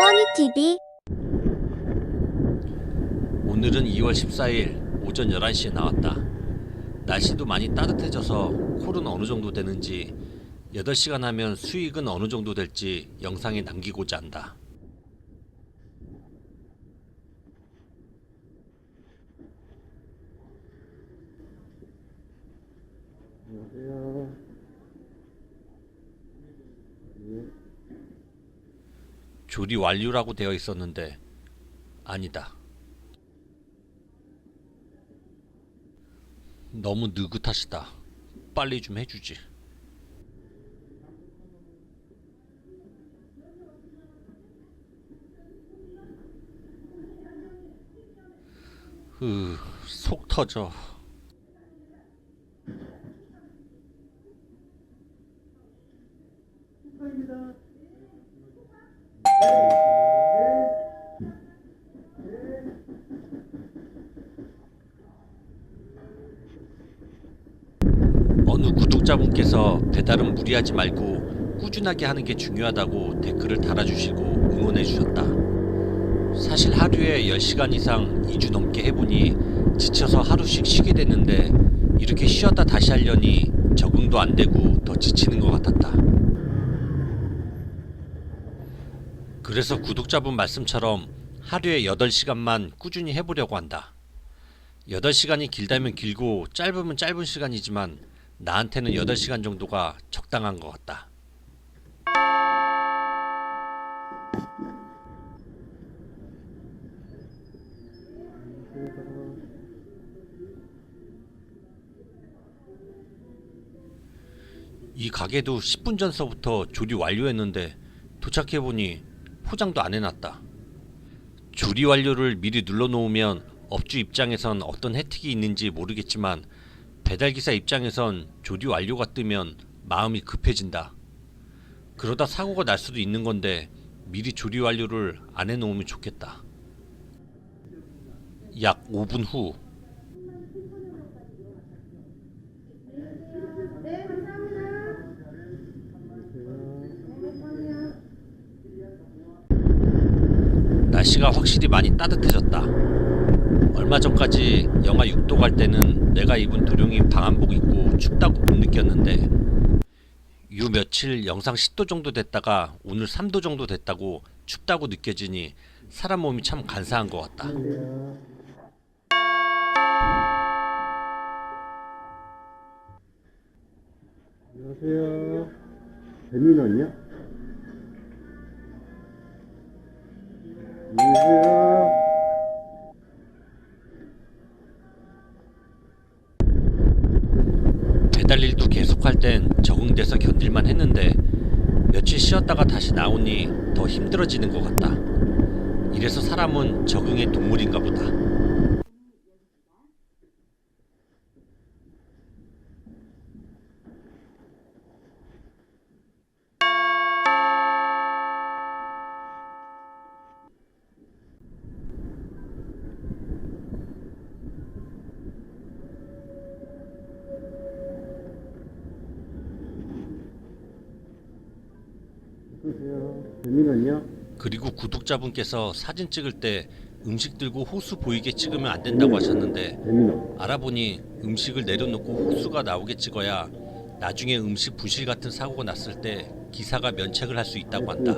꺼니TV 오늘은 2월 14일 오전 11시에 나왔다. 날씨도 많이 따뜻해져서 콜은 어느 정도 되는지 8시간 하면 수익은 어느 정도 될지 영상에 남기고자 한다. 조리 완료라고 되어 있었는데 아니다. 너무 느긋하시다. 빨리 좀 해주지. 으, 속 터져. 어느 구독자분께서 배달은 무리하지 말고 꾸준하게 하는 게 중요하다고 댓글을 달아주시고 응원해 주셨다. 사실 하루에 10시간 이상 2주 넘게 해보니 지쳐서 하루씩 쉬게 됐는데 이렇게 쉬었다 다시 하려니 적응도 안 되고 더 지치는 것 같았다. 그래서 구독자분 말씀처럼 하루에 8시간만 꾸준히 해보려고 한다. 8시간이 길다면 길고 짧으면 짧은 시간이지만 나한테는 8시간 정도가 적당한 것 같다. 이 가게도 10분 전서부터 조리 완료했는데 도착해보니 포장도 안 해놨다. 조리 완료를 미리 눌러놓으면 업주 입장에선 어떤 혜택이 있는지 모르겠지만 배달기사 입장에선 조리 완료가 뜨면 마음이 급해진다. 그러다 사고가 날 수도 있는 건데 미리 조리 완료를 안 해놓으면 좋겠다. 약 5분 후 날씨가 확실히 많이 따뜻해졌다. 얼마 전까지 영하 6도 갈 때는 내가 입은 도룡이 방한복 입고 춥다고 못 느꼈는데 요 며칠 영상 10도 정도 됐다가 오늘 3도 정도 됐다고 춥다고 느껴지니 사람 몸이 참 간사한 것 같다. 안녕하세요. 배민원이요? 안녕하세요. 배달 일도 계속할 땐 적응돼서 견딜만 했는데 며칠 쉬었다가 다시 나오니 더 힘들어지는 것 같다. 이래서 사람은 적응의 동물인가 보다. 배민원이요? 그리고 구독자분께서 사진 찍을 때 음식 들고 호수 보이게 찍으면 안 된다고 하셨는데. 알아보니 음식을 내려놓고 호수가 나오게 찍어야 나중에 음식 부실 같은 사고가 났을 때 기사가 면책을 할 수 있다고 한다.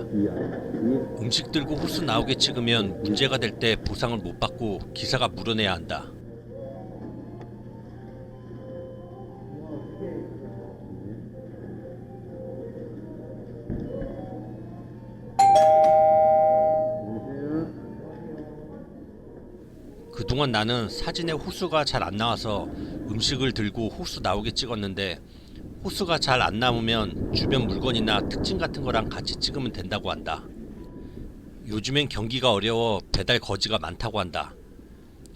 음식 들고 호수 나오게 찍으면 문제가 될 때 보상을 못 받고 기사가 물어내야 한다. 그동안 나는 사진에 호수가 잘 안 나와서 음식을 들고 호수 나오게 찍었는데 호수가 잘안 나오면 주변 물건이나 특징 같은 거랑 같이 찍으면 된다고 한다. 요즘엔 경기가 어려워 배달 거지가 많다고 한다.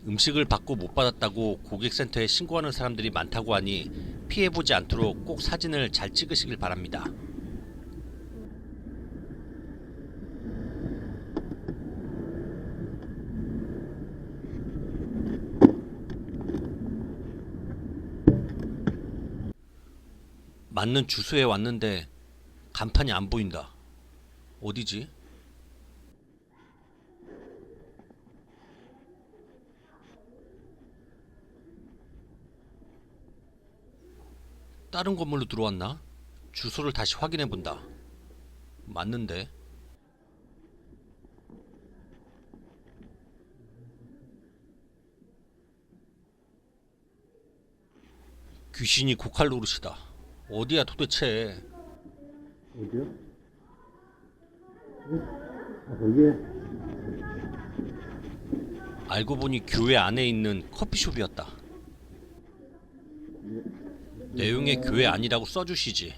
음식을 받고 못 받았다고 고객센터에 신고하는 사람들이 많다고 하니 피해보지 않도록 꼭 사진을 잘 찍으시길 바랍니다. 맞는 주소에 왔는데 간판이 안 보인다. 어디지? 다른 건물로 들어왔나? 주소를 다시 확인해 본다. 맞는데. 귀신이 고칼로르시다. 어디야 도대체? 어디요? 아, 거기에? 알고 보니 교회 안에 있는 커피숍이었다. 내용에 교회 아니라고 써주시지.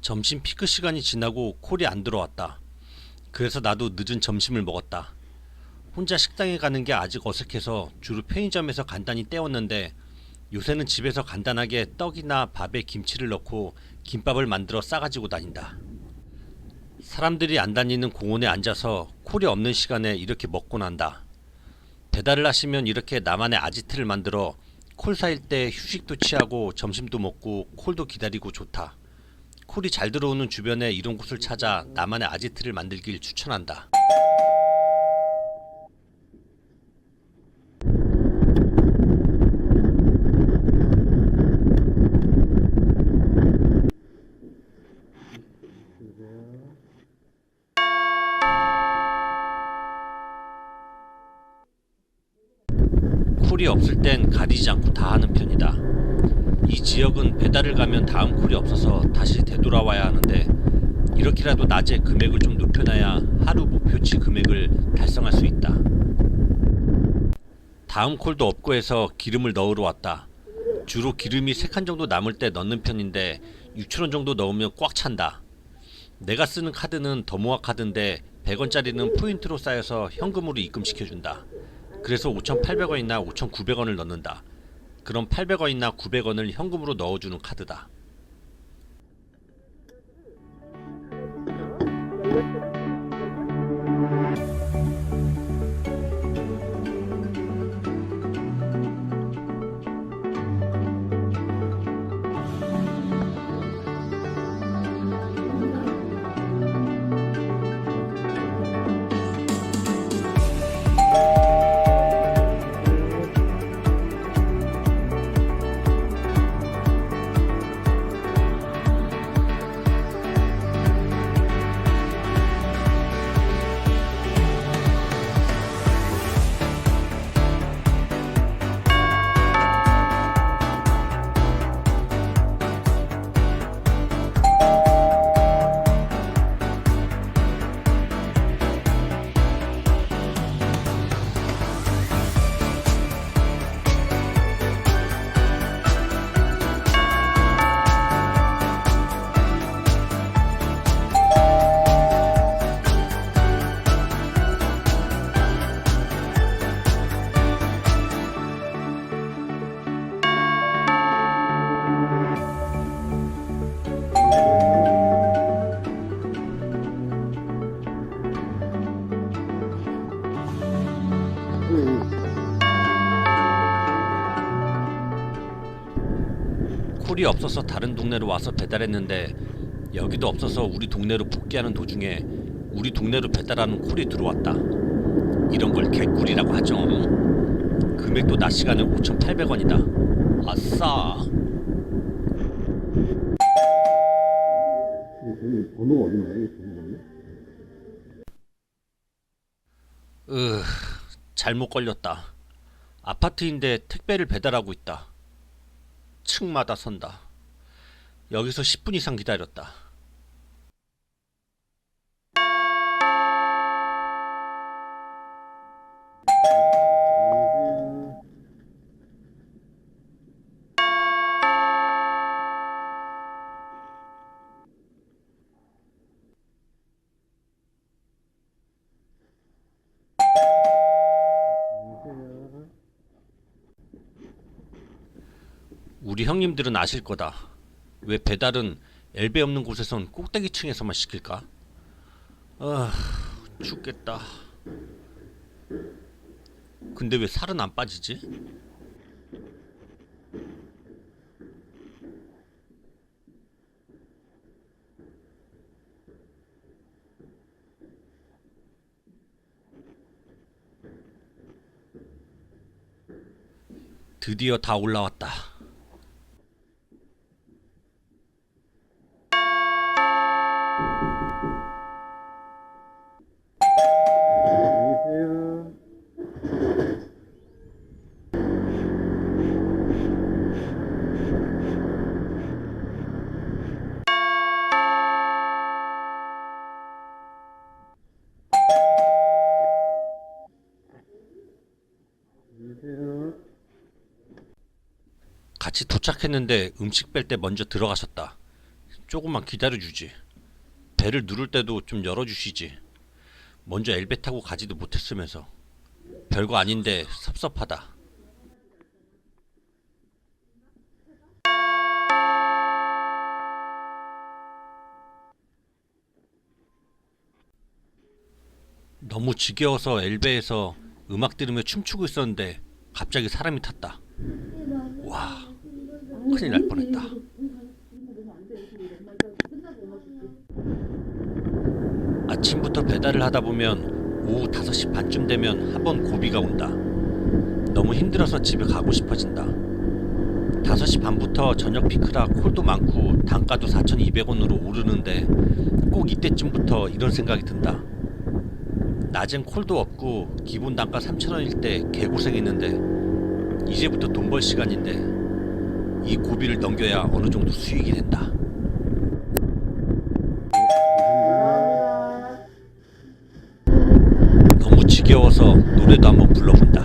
점심 피크 시간이 지나고 콜이 안 들어왔다. 그래서 나도 늦은 점심을 먹었다. 혼자 식당에 가는 게 아직 어색해서 주로 편의점에서 간단히 때웠는데 요새는 집에서 간단하게 떡이나 밥에 김치를 넣고 김밥을 만들어 싸가지고 다닌다. 사람들이 안 다니는 공원에 앉아서 콜이 없는 시간에 이렇게 먹고 난다. 배달을 하시면 이렇게 나만의 아지트를 만들어 콜 사일 때 휴식도 취하고 점심도 먹고 콜도 기다리고 좋다. 콜이 잘 들어오는 주변에 이런 곳을 찾아 나만의 아지트를 만들길 추천한다. 가리지 않고 다 하는 편이다. 이 지역은 배달을 가면 다음 콜이 없어서 다시 되돌아와야 하는데 이렇게라도 낮에 금액을 좀 높여놔야 하루 목표치 금액을 달성할 수 있다. 다음 콜도 없고 해서 기름을 넣으러 왔다. 주로 기름이 3칸 정도 남을 때 넣는 편인데 6천원 정도 넣으면 꽉 찬다. 내가 쓰는 카드는 더모아 카드인데 100원짜리는 포인트로 쌓여서 현금으로 입금시켜준다. 그래서 5,800원이나 5,900원을 넣는다. 그럼 800원이나 900원을 현금으로 넣어주는 카드다. 콜이 없어서 다른 동네로 와서 배달했는데 여기도 없어서 우리 동네로 복귀하는 도중에 우리 동네로 배달하는 콜이 들어왔다. 이런 걸 개꿀이라고 하죠. 금액도 낮 시간에 5,800원이다. 아싸. 번호가 번호가? 으, 잘못 걸렸다. 아파트인데 택배를 배달하고 있다. 층마다 선다. 여기서 10분 이상 기다렸다. 우리 형님들은 아실 거다. 왜 배달은 엘베 없는 곳에선 꼭대기층에서만 시킬까? 아, 죽겠다. 근데 왜 살은 안 빠지지? 드디어 다 올라왔다. 같이 도착했는데 음식 뺄 때 먼저 들어가셨다. 조금만 기다려주지. 배를 누를 때도 좀 열어주시지. 먼저 엘베 타고 가지도 못했으면서. 별거 아닌데 섭섭하다. 너무 지겨워서 엘베에서 음악 들으며 춤추고 있었는데 갑자기 사람이 탔다. 와, 큰일 날 뻔했다. 아침부터 배달을 하다 보면 오후 5시 반쯤 되면 한 번 고비가 온다. 너무 힘들어서 집에 가고 싶어진다. 5시 반부터 저녁 피크라 콜도 많고 단가도 4,200원으로 오르는데 꼭 이때쯤부터 이런 생각이 든다. 낮엔 콜도 없고 기본 단가 3,000원일 때 개고생했는데 이제부터 돈 벌 시간인데 이 고비를 넘겨야 어느 정도 수익이 된다. 너무 지겨워서 노래도 한번 불러본다.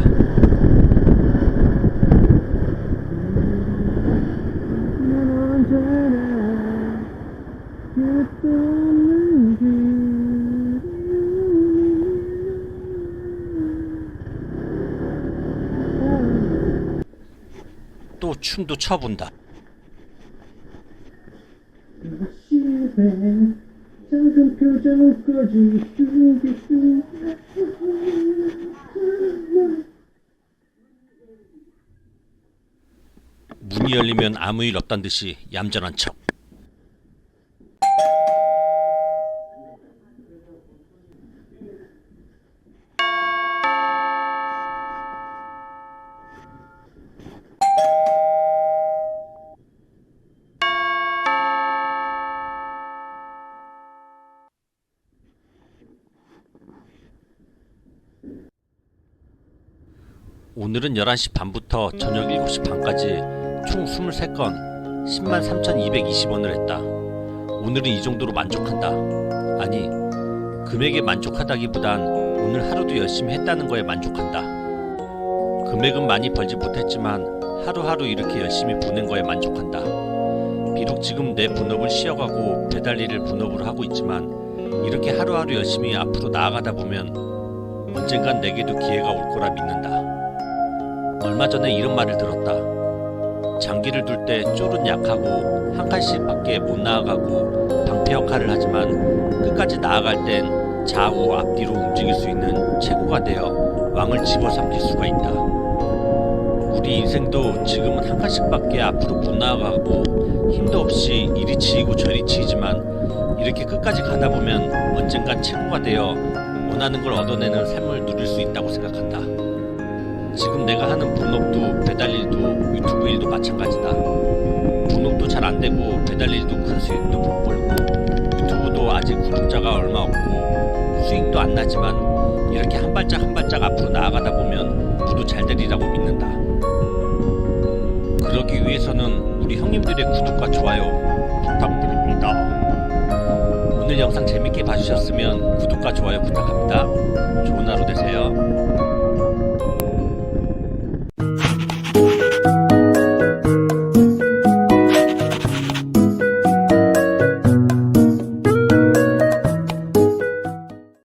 춤도 춰본다. 문이 열리면 아무 일 없단 듯이 얌전한 척. 오늘은 11시 반부터 저녁 7시 반까지 총 23건 10만 3,220원을 했다. 오늘은 이 정도로 만족한다. 아니, 금액에 만족하다기보단 오늘 하루도 열심히 했다는 거에 만족한다. 금액은 많이 벌지 못했지만 하루하루 이렇게 열심히 보낸 거에 만족한다. 비록 지금 내 본업을 쉬어가고 배달 일을 본업으로 하고 있지만 이렇게 하루하루 열심히 앞으로 나아가다 보면 언젠간 내게도 기회가 올 거라 믿는다. 얼마 전에 이런 말을 들었다. 장기를 둘 때 쫄은 약하고 한 칸씩 밖에 못 나아가고 방패 역할을 하지만 끝까지 나아갈 땐 좌우 앞뒤로 움직일 수 있는 체구가 되어 왕을 집어삼킬 수가 있다. 우리 인생도 지금은 한 칸씩밖에 앞으로 못 나아가고 힘도 없이 이리 치이고 저리 치이지만 이렇게 끝까지 가다 보면 언젠간 체구가 되어 원하는 걸 얻어내는 삶을 누릴 수 있다고 생각한다. 지금 내가 하는 본업도 배달 일도 유튜브 일도 마찬가지다. 본업도 잘 안 되고 배달 일도 큰 수익도 못 벌고 유튜브도 아직 구독자가 얼마 없고 수익도 안 나지만 이렇게 한 발짝 한 발짝 앞으로 나아가다 보면 모두 잘 되리라고 믿는다. 그러기 위해서는 우리 형님들의 구독과 좋아요 부탁드립니다. 오늘 영상 재밌게 봐주셨으면 구독과 좋아요 부탁합니다. 좋은 하루 되세요.